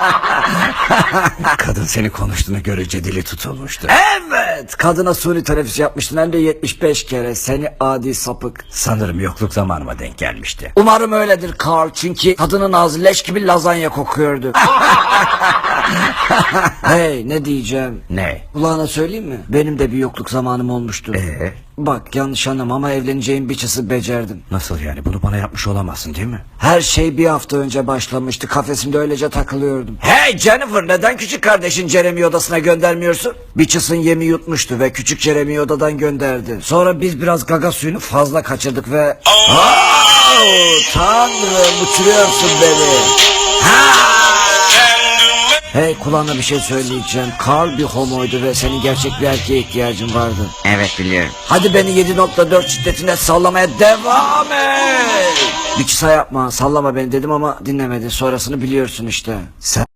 Kadın seni konuştuğunu görünce dili tutulmuştu. Evet. Kadına suni teneffüs yapmıştın hem de 75 kere. Seni adi sapık. Sanırım yokluk zamanıma denk gelmişti. Umarım öyledir Carl. Çünkü kadının ağzı leş gibi lazanya kokuyordu. hey ne diyeceğim? Ne? Kulağına söyleyeyim mi? Benim de bir yokluk zamanım olmuştu. Ee? Bak yanlış anlama ama evleneceğim bir çısı becerdim. Nasıl yani? Bunu bana yapmış olamazsın değil mi? Her şey bir hafta önce başlamıştı. Kafesimde öylece takılıyordum. Hey Jennifer neden küçük kardeşin Jeremy odasına göndermiyorsun? Biçis'in yemi yutmuştu ve küçük Jeremy odadan gönderdi. Sonra biz biraz gaga suyunu fazla kaçırdık ve... Oh, tanrım uçuruyorsun beni. Hey kulağına bir şey söyleyeceğim. Carl bir homoydu ve senin gerçek bir erkeğe ihtiyacın vardı. Evet biliyorum. Hadi beni 7.4 şiddetinde sallamaya devam et. Bir kısa yapma sallama beni dedim ama dinlemedi. Sonrasını biliyorsun işte. Sen